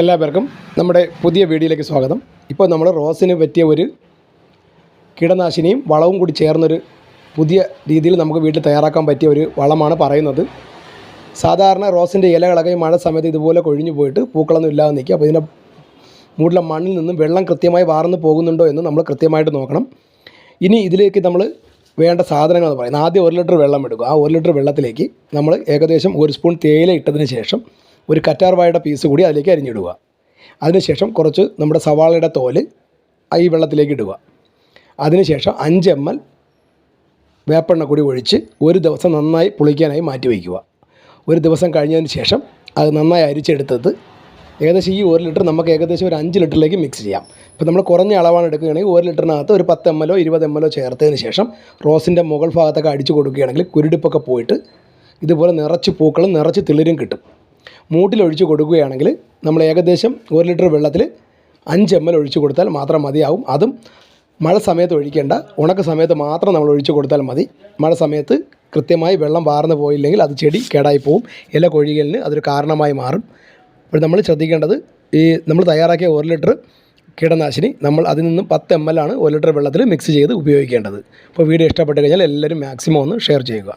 എല്ലാവർക്കും നമ്മുടെ പുതിയ വീഡിയോയിലേക്ക് സ്വാഗതം. ഇപ്പോൾ നമ്മൾ റോസിന് പറ്റിയ ഒരു കീടനാശിനിയും വളവും കൂടി ചേർന്നൊരു പുതിയ രീതിയിൽ നമുക്ക് വീട്ടിൽ തയ്യാറാക്കാൻ പറ്റിയ ഒരു വളമാണ് പറയുന്നത്. സാധാരണ റോസിന്റെ ഇലകളൊക്കെ ഈ മഴ സമയത്ത് ഇതുപോലെ കൊഴിഞ്ഞു പോയിട്ട് പൂക്കളൊന്നും ഇല്ലാതെ നിൽക്കുക. അപ്പോൾ ഇതിന്റെ മൂടിലെ മണ്ണിൽ നിന്നും വെള്ളം കൃത്യമായി വാർന്നു പോകുന്നുണ്ടോ എന്ന് നമ്മൾ കൃത്യമായിട്ട് നോക്കണം. ഇനി ഇതിലേക്ക് നമ്മൾ വേണ്ട സാധനങ്ങൾ എന്ന് പറയുന്നത് ആദ്യം ഒരു ലിറ്റർ വെള്ളം എടുക്കുക. ആ ഒരു ലിറ്റർ വെള്ളത്തിലേക്ക് നമ്മൾ ഏകദേശം ഒരു സ്പൂൺ തേയില ഇട്ടതിന് ശേഷം ഒരു കറ്റാർ വാഴയുടെ പീസ് കൂടി അതിലേക്ക് അരിഞ്ഞിടുക. അതിനുശേഷം കുറച്ച് നമ്മുടെ സവാളയുടെ തോൽ ഈ വെള്ളത്തിലേക്ക് ഇടുക. അതിനുശേഷം അഞ്ച് എം എൽ വേപ്പെണ്ണ കൂടി ഒഴിച്ച് ഒരു ദിവസം നന്നായി പുളിക്കാനായി മാറ്റി വയ്ക്കുക. ഒരു ദിവസം കഴിഞ്ഞതിന് ശേഷം അത് നന്നായി അരിച്ചെടുത്തത് ഏകദേശം ഈ ഒരു ലിറ്റർ നമുക്ക് ഏകദേശം ഒരു അഞ്ച് ലിറ്ററിലേക്ക് മിക്സ് ചെയ്യാം. ഇപ്പോൾ നമ്മൾ കുറഞ്ഞ അളവാണ് എടുക്കുകയാണെങ്കിൽ ഒരു ലിറ്ററിനകത്ത് ഒരു പത്ത് എം എല്ലോ ഇരുപത് എം എല്ലോ ചേർത്തതിന് ശേഷം റോസിന്റെ മുകൾ ഭാഗത്തൊക്കെ അടിച്ചു കൊടുക്കുകയാണെങ്കിൽ കുരുടിപ്പൊക്കെ പോയിട്ട് ഇതുപോലെ നിറച്ച് പൂക്കളും നിറച്ച് തിളിരും കിട്ടും. മൂട്ടിലൊഴിച്ച് കൊടുക്കുകയാണെങ്കിൽ നമ്മൾ ഏകദേശം ഒരു ലിറ്റർ വെള്ളത്തിൽ അഞ്ച് എം എൽ ഒഴിച്ച് കൊടുത്താൽ മാത്രം മതിയാവും. അതും മഴ സമയത്ത് ഒഴിക്കേണ്ട. ഉണക്ക സമയത്ത് മാത്രം നമ്മൾ ഒഴിച്ച് കൊടുത്താൽ മതി. മഴ സമയത്ത് കൃത്യമായി വെള്ളം വാർന്നു പോയില്ലെങ്കിൽ അത് ചെടി കേടായി പോവും. ഇല കൊഴികലിന് അതൊരു കാരണമായി മാറും. അപ്പോൾ നമ്മൾ ശ്രദ്ധിക്കേണ്ടത് ഈ നമ്മൾ തയ്യാറാക്കിയ ഒരു ലിറ്റർ കീടനാശിനി നമ്മൾ അതിൽ നിന്നും പത്ത് എം എൽ ആണ് ഒരു ലിറ്റർ വെള്ളത്തിൽ മിക്സ് ചെയ്ത് ഉപയോഗിക്കേണ്ടത്. അപ്പോൾ വീഡിയോ ഇഷ്ടപ്പെട്ട് കഴിഞ്ഞാൽ എല്ലാവരും മാക്സിമം ഒന്ന് ഷെയർ ചെയ്യുക.